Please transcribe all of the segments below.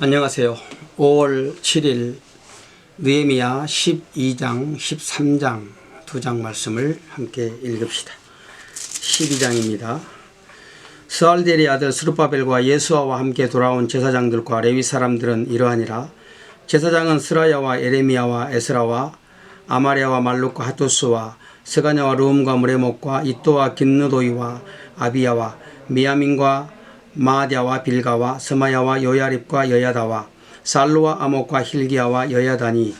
안녕하세요. 5월 7일 느헤미야 12장, 13장 두 장 말씀을 함께 읽읍시다. 12장입니다. 스알델의 아들 스루바벨과 예수아와 함께 돌아온 제사장들과 레위 사람들은 이러하니라. 제사장은 스라야와 에레미야와 에스라와 아마리아와 말룩과 하토스와 스가냐와 르움과 무레목과 이또와 긴느도이와 아비야와 미야민과 마디아와 빌가와 스마야와 요야립과 여야다와 살루와 아목과 힐기야와 여야다니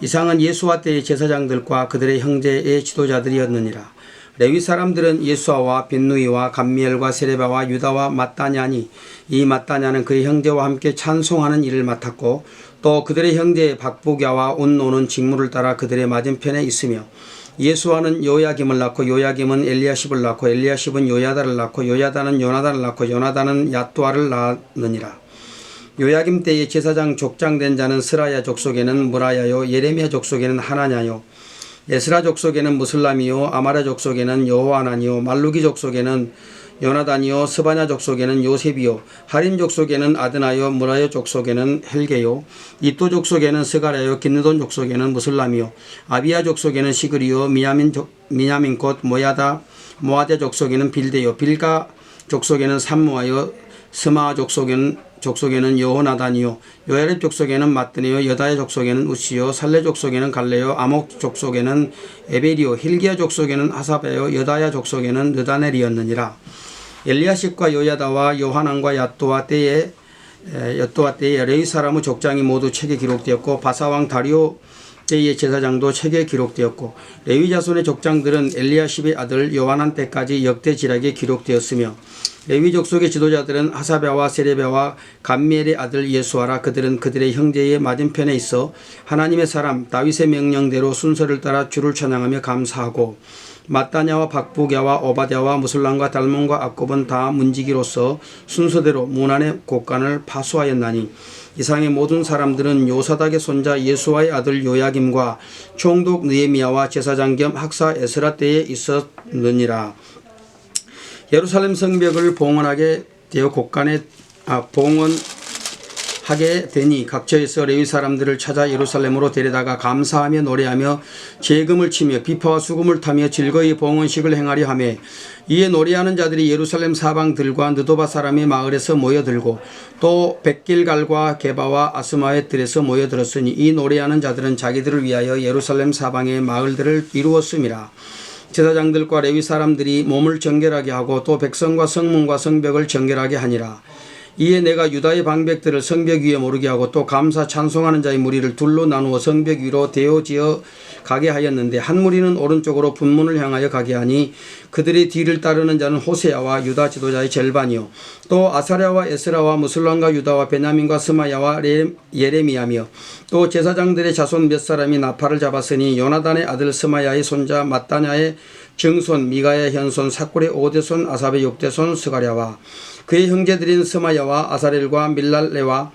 이상은 예수와 때의 제사장들과 그들의 형제의 지도자들이었느니라. 레위 사람들은 예수아와 빈누이와 감미엘과 세레바와 유다와 마따냐니 이 마따냐는 그의 형제와 함께 찬송하는 일을 맡았고 또 그들의 형제 박부갸와 온노는 직무를 따라 그들의 맞은편에 있으며 예수와는 요야김을 낳고 요야김은 엘리야십을 낳고 엘리야십은 요야다를 낳고 요야다는 요나단을 낳고 요나단은 야뚜아를 낳느니라. 요야김 때에 제사장 족장된 자는 스라야 족속에는 무라야요 예레미야 족속에는 하나냐요 에스라 족속에는 무슬람이요 아마라 족속에는 여호아나니요 말루기 족속에는 요나단이요 스바냐 족속에는 요셉이요 하림 족속에는 아드나요 무라요 족속에는 헬게요 이또 족속에는 스가랴요 긴느돈 족속에는 무슬람이요 아비야 족속에는 시그리요 미야민 족 미야민 곧 모야다 모아데 족속에는 빌데요 빌가 족속에는 삼무아요 스마 족속에는 족속에는 여호나단이요 요야립 족속에는 마뜨네요 여다의 족속에는 우시요 살레 족속에는 갈레요 아목 족속에는 에베리요 힐기야 족속에는 하사베요 여다야 족속에는 느다넬이었느니라. 엘리야십과 요야다와 요하난과 야또와 때에 에, 여또와 때에 레위 사람의 족장이 모두 책에 기록되었고 바사왕 다리오 때의 제사장도 책에 기록되었고 레위 자손의 족장들은 엘리야십의 아들 요하난 때까지 역대지락에 기록되었으며 레위 족속의 지도자들은 하사베와 세레베와 감미엘의 아들 예수아라 그들은 그들의 형제의 맞은편에 있어 하나님의 사람 다윗의 명령대로 순서를 따라 주를 찬양하며 감사하고 마따냐와 박부갸와 오바댜와 무슬람과 달몬과 악곱은 다 문지기로서 순서대로 문안의 곳간을 파수하였나니 이상의 모든 사람들은 요사닥의 손자 예수와의 아들 요야김과 총독 느헤미야와 제사장 겸 학사 에스라 때에 있었느니라. 예루살렘 성벽을 봉헌하게 되어 곳간에 아, 봉헌 하게 되니 각처에서 레위 사람들을 찾아 예루살렘으로 데려다가 감사하며 노래하며 재금을 치며 비파와 수금을 타며 즐거이 봉헌식을 행하려 하며 이에 노래하는 자들이 예루살렘 사방들과 느도바 사람의 마을에서 모여들고 또 백길갈과 게바와 아스마의 들에서 모여들었으니 이 노래하는 자들은 자기들을 위하여 예루살렘 사방의 마을들을 이루었음이라. 제사장들과 레위 사람들이 몸을 정결하게 하고 또 백성과 성문과 성벽을 정결하게 하니라. 이에 내가 유다의 방백들을 성벽 위에 모르게 하고 또 감사 찬송하는 자의 무리를 둘로 나누어 성벽 위로 대어지어 가게 하였는데 한 무리는 오른쪽으로 분문을 향하여 가게 하니 그들의 뒤를 따르는 자는 호세아와 유다 지도자의 절반이요. 또 아사랴와 에스라와 무슬람과 유다와 베냐민과 스마야와 예레미야며 또 제사장들의 자손 몇 사람이 나팔을 잡았으니 요나단의 아들 스마야의 손자 마따냐의 정손 미가의 현손 사꿀의 오대손 아삽의 육대손 스가랴와 그의 형제들인 스마야와 아사렐과 밀랄레와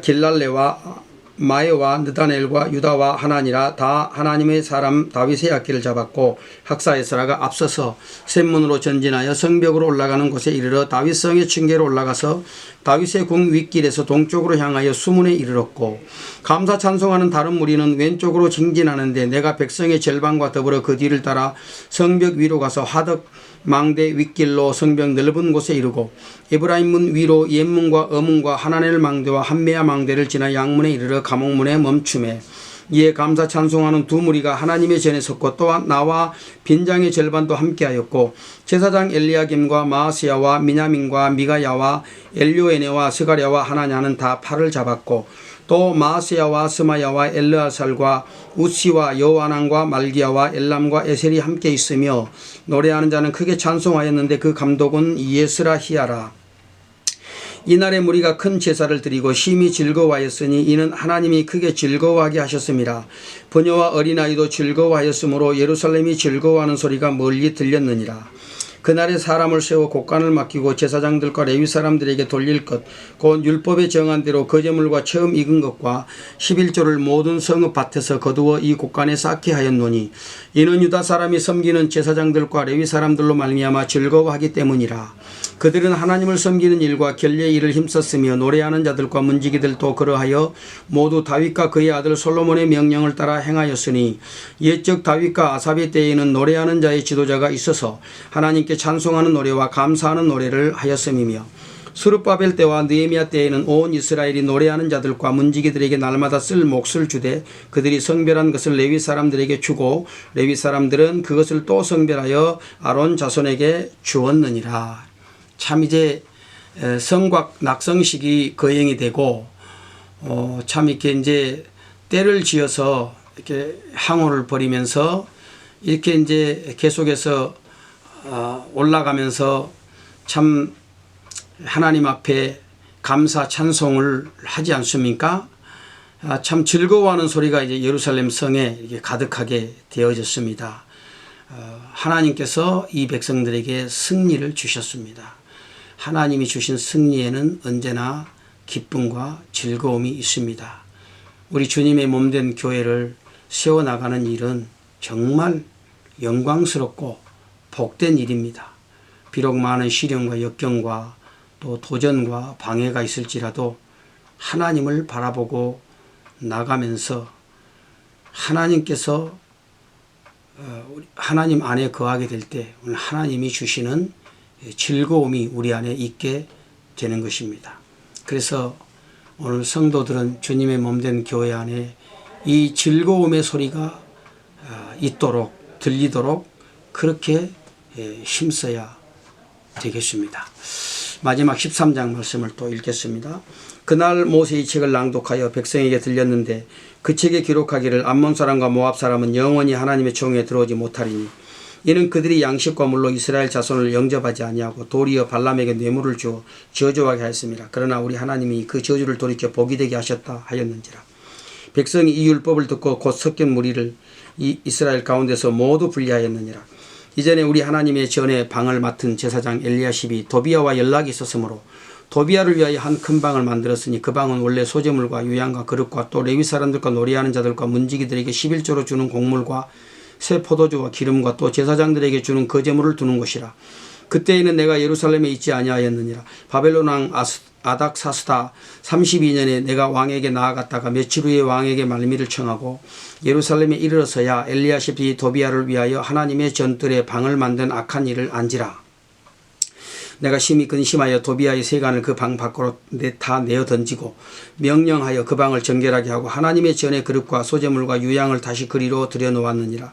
길랄레와 마에와 느다넬과 유다와 하나니라 다 하나님의 사람 다윗의 악기를 잡았고 학사 에스라가 앞서서 샘문으로 전진하여 성벽으로 올라가는 곳에 이르러 다윗성의 층계로 올라가서 다윗의 궁 윗길에서 동쪽으로 향하여 수문에 이르렀고 감사 찬송하는 다른 무리는 왼쪽으로 진진하는데 내가 백성의 절반과 더불어 그 뒤를 따라 성벽 위로 가서 화덕 망대 윗길로 성벽 넓은 곳에 이르고 에브라임 문 위로 옛문과 어문과 하나넬 망대와 한메야 망대를 지나 양문에 이르러 감옥문에 멈춤에 이에 감사 찬송하는 두 무리가 하나님의 전에 섰고 또한 나와 빈장의 절반도 함께하였고 제사장 엘리야김과 마아시아와 미냐민과 미가야와 엘료에네와 스가랴와 하나냐는 다 팔을 잡았고 또 마아시아와 스마야와 엘르아살과 우시와 여호아난과 말기야와 엘람과 에셀이 함께 있으며 노래하는 자는 크게 찬송하였는데 그 감독은 예스라히야라. 이날에 무리가 큰 제사를 드리고 심히 즐거워하였으니 이는 하나님이 크게 즐거워하게 하셨습니다. 부녀와 어린아이도 즐거워하였으므로 예루살렘이 즐거워하는 소리가 멀리 들렸느니라. 그날에 사람을 세워 곡간을 맡기고 제사장들과 레위 사람들에게 돌릴 것, 곧 율법에 정한 대로 거제물과 처음 익은 것과 11조를 모든 성읍 밭에서 거두어 이 곡간에 쌓게 하였노니 이는 유다 사람이 섬기는 제사장들과 레위 사람들로 말미암아 즐거워하기 때문이라. 그들은 하나님을 섬기는 일과 결례의 일을 힘썼으며 노래하는 자들과 문지기들도 그러하여 모두 다윗과 그의 아들 솔로몬의 명령을 따라 행하였으니 옛적 다윗과 아삽의 때에는 노래하는 자의 지도자가 있어서 하나님께 찬송하는 노래와 감사하는 노래를 하였음이며 수르바벨 때와 느헤미야 때에는 온 이스라엘이 노래하는 자들과 문지기들에게 날마다 쓸 몫을 주되 그들이 성별한 것을 레위 사람들에게 주고 레위 사람들은 그것을 또 성별하여 아론 자손에게 주었느니라. 참 이제 에, 성곽 낙성식이 거행이 되고 어, 참 이렇게 이제 때를 지어서 이렇게 항호를 벌이면서 이렇게 이제 계속해서 어, 올라가면서 참 하나님 앞에 감사 찬송을 하지 않습니까? 아, 참 즐거워하는 소리가 이제 예루살렘 성에 이렇게 가득하게 되어졌습니다. 어, 하나님께서 이 백성들에게 승리를 주셨습니다. 하나님이 주신 승리에는 언제나 기쁨과 즐거움이 있습니다. 우리 주님의 몸된 교회를 세워나가는 일은 정말 영광스럽고 복된 일입니다. 비록 많은 시련과 역경과 또 도전과 방해가 있을지라도 하나님을 바라보고 나가면서 하나님께서 어, 하나님 안에 거하게 될때 하나님이 주시는 즐거움이 우리 안에 있게 되는 것입니다. 그래서 오늘 성도들은 주님의 몸된 교회 안에 이 즐거움의 소리가 아, 있도록 들리도록 그렇게 예, 힘써야 되겠습니다. 마지막 13장 말씀을 또 읽겠습니다. 그날 모세의 책을 낭독하여 백성에게 들렸는데 그 책에 기록하기를 암몬 사람과 모압 사람은 영원히 하나님의 총에 들어오지 못하리니 이는 그들이 양식과 물로 이스라엘 자손을 영접하지 아니하고 도리어 발람에게 뇌물을 주어 저주하게 하였습니다. 그러나 우리 하나님이 그 저주를 돌이켜 복이 되게 하셨다 하였는지라. 백성이 이 율법을 듣고 곧 섞인 무리를 이 이스라엘 가운데서 모두 분리하였느니라. 이전에 우리 하나님의 전에 방을 맡은 제사장 엘리야십이 도비아와 연락이 있었으므로 도비아를 위하여 한 큰 방을 만들었으니 그 방은 원래 소재물과 유향과 그릇과 또 레위 사람들과 놀이하는 자들과 문지기들에게 11조로 주는 곡물과 새 포도주와 기름과 또 제사장들에게 주는 거제물을 두는 곳이라. 그때에는 내가 예루살렘에 있지 아니하였느니라. 바벨론 왕 아닥사스다 32년에 내가 왕에게 나아갔다가 며칠 후에 왕에게 말미를 청하고 예루살렘에 이르러서야 엘리야십이 도비아를 위하여 하나님의 전뜰에 방을 만든 악한 일을 안지라. 내가 심히 근심하여 도비아의 세간을 그 방 밖으로 내, 다 내어 던지고 명령하여 그 방을 정결하게 하고 하나님의 전의 그릇과 소재물과 유향을 다시 그리로 들여놓았느니라.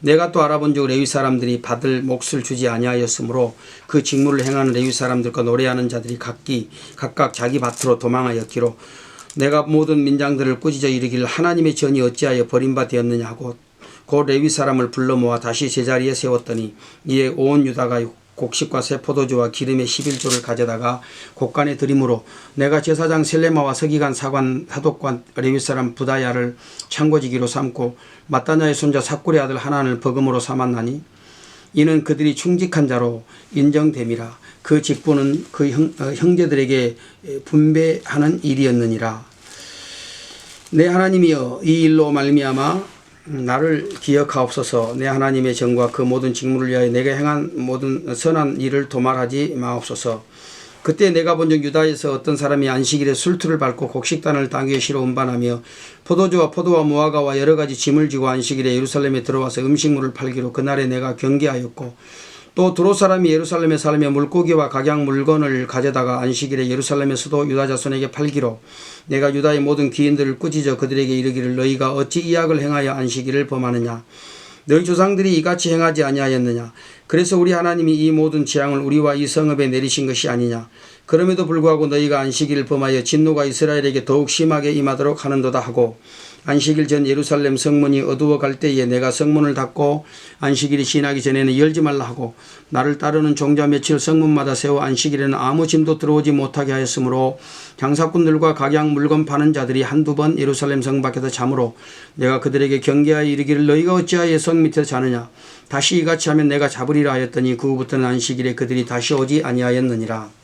내가 또 알아본 즉 레위 사람들이 받을 몫을 주지 아니하였으므로 그 직무를 행하는 레위 사람들과 노래하는 자들이 각기 각각 자기 밭으로 도망하였기로 내가 모든 민장들을 꾸짖어 이르기를 하나님의 전이 어찌하여 버림바 되었느냐 하고 곧 레위 사람을 불러 모아 다시 제자리에 세웠더니 이에 온 유다가 곡식과 새 포도주와 기름의 11조를 가져다가 곡간에 드림으로 내가 제사장 셀레마와 서기관 사관 사독관 레위 사람 부다야를 창고지기로 삼고 마따냐의 손자 사꿀의 아들 하나를 버금으로 삼았나니 이는 그들이 충직한 자로 인정됨이라. 그 직분은 그 형, 어, 형제들에게 분배하는 일이었느니라. 내 하나님이여 이 일로 말미암아 나를 기억하옵소서. 내 하나님의 정과 그 모든 직무를 위하여 내가 행한 모든 선한 일을 도말하지 마옵소서. 그때 내가 본적 유다에서 어떤 사람이 안식일에 술투를 밟고 곡식단을 땅 위에 실어 운반하며 포도주와 포도와 무화과와 여러 가지 짐을 지고 안식일에 예루살렘에 들어와서 음식물을 팔기로 그날에 내가 경계하였고 또 두로 사람이 예루살렘에 살며 물고기와 각양 물건을 가져다가 안식일에 예루살렘에서도 유다 자손에게 팔기로 내가 유다의 모든 귀인들을 꾸짖어 그들에게 이르기를 너희가 어찌 이 악을 행하여 안식일을 범하느냐? 너희 조상들이 이같이 행하지 아니하였느냐? 그래서 우리 하나님이 이 모든 재앙을 우리와 이 성읍에 내리신 것이 아니냐? 그럼에도 불구하고 너희가 안식일을 범하여 진노가 이스라엘에게 더욱 심하게 임하도록 하는도다 하고 안식일 전 예루살렘 성문이 어두워 갈 때에 내가 성문을 닫고 안식일이 지나기 전에는 열지 말라 하고 나를 따르는 종자 며칠 성문마다 세워 안식일에는 아무 짐도 들어오지 못하게 하였으므로 장사꾼들과 각양 물건 파는 자들이 한두 번 예루살렘 성 밖에서 잠으로 내가 그들에게 경계하여 이르기를 너희가 어찌하여 성 밑에서 자느냐? 다시 이같이 하면 내가 잡으리라 하였더니 그 후부터는 안식일에 그들이 다시 오지 아니하였느니라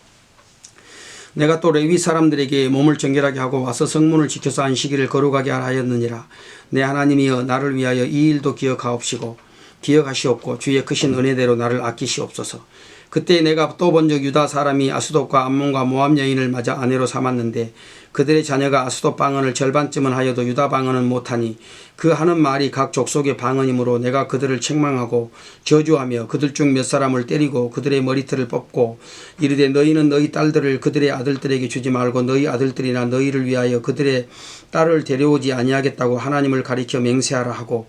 내가 또 레위 사람들에게 몸을 정결하게 하고 와서 성문을 지켜서 안식일을 거룩하게 하였느니라. 내 하나님이여 나를 위하여 이 일도 기억하옵시고 기억하시옵고 주의 크신 은혜대로 나를 아끼시옵소서. 그때 내가 또본적 유다 사람이 아스돗과 암몬과 모압 여인을 맞아 아내로 삼았는데 그들의 자녀가 아스돗 방언을 절반쯤은 하여도 유다 방언은 못하니 그 하는 말이 각 족속의 방언이므로 내가 그들을 책망하고 저주하며 그들 중 몇 사람을 때리고 그들의 머리털을 뽑고 이르되 너희는 너희 딸들을 그들의 아들들에게 주지 말고 너희 아들들이나 너희를 위하여 그들의 딸을 데려오지 아니하겠다고 하나님을 가리켜 맹세하라 하고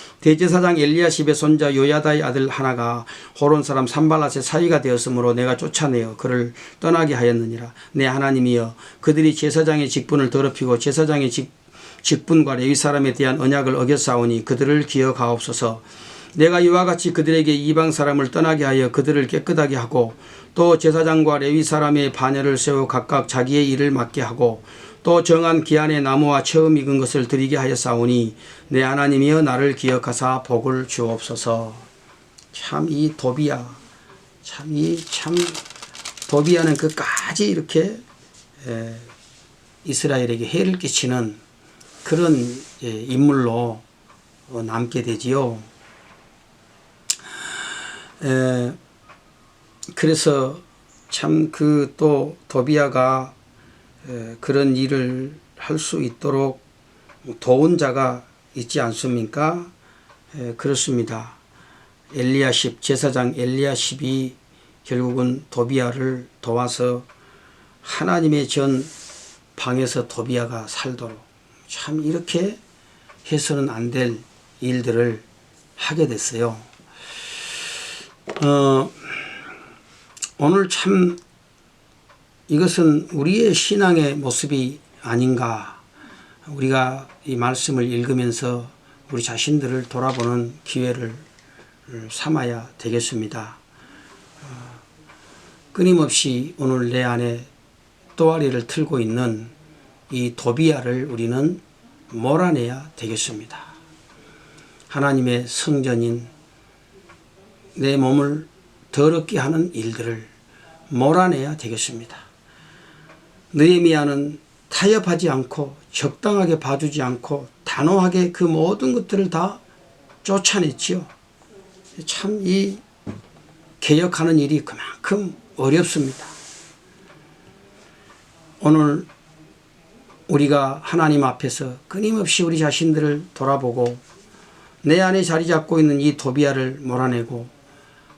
대제사장 엘리야십의 손자 요야다의 아들 하나가 호론 사람 산발랏의 사이가 되었으므로 내가 쫓아내어 그를 떠나게 하였느니라. 내 하나님이여 그들이 제사장의 직분을 더럽히고 제사장의 직, 직분과 레위 사람에 대한 언약을 어겼사오니 그들을 기억하옵소서. 내가 이와 같이 그들에게 이방 사람을 떠나게 하여 그들을 깨끗하게 하고 또 제사장과 레위 사람의 반열을 세워 각각 자기의 일을 맡게 하고 또 정한 기한의 나무와 처음 익은 것을 드리게 하였사오니 내 하나님이여 나를 기억하사 복을 주옵소서. 참 이 도비야 참 이참 도비야는 끝까지 이렇게 에, 이스라엘에게 해를 끼치는 그런 예, 인물로 어, 남게 되지요. 에, 그래서 참 그 또 도비아가 에, 그런 일을 할 수 있도록 도운 자가 있지 않습니까? 에, 그렇습니다. 엘리야십 제사장 엘리야십이 결국은 도비아를 도와서 하나님의 전 방에서 도비아가 살도록 참 이렇게 해서는 안 될 일들을 하게 됐어요. 어, 오늘 참 이것은 우리의 신앙의 모습이 아닌가. 우리가 이 말씀을 읽으면서 우리 자신들을 돌아보는 기회를 삼아야 되겠습니다. 어, 끊임없이 오늘 내 안에 또아리를 틀고 있는 이 도비아를 우리는 몰아내야 되겠습니다. 하나님의 성전인 내 몸을 더럽게 하는 일들을 몰아내야 되겠습니다. 느헤미야는 타협하지 않고 적당하게 봐주지 않고 단호하게 그 모든 것들을 다 쫓아냈지요. 참 이 개혁하는 일이 그만큼 어렵습니다. 오늘 우리가 하나님 앞에서 끊임없이 우리 자신들을 돌아보고 내 안에 자리 잡고 있는 이 도비아를 몰아내고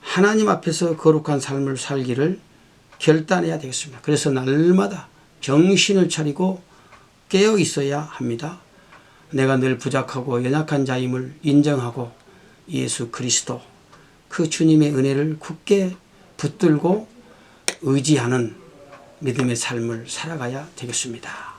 하나님 앞에서 거룩한 삶을 살기를 결단해야 되겠습니다. 그래서 날마다 정신을 차리고 깨어 있어야 합니다. 내가 늘 부족하고 연약한 자임을 인정하고 예수 그리스도 그 주님의 은혜를 굳게 붙들고 의지하는 믿음의 삶을 살아가야 되겠습니다.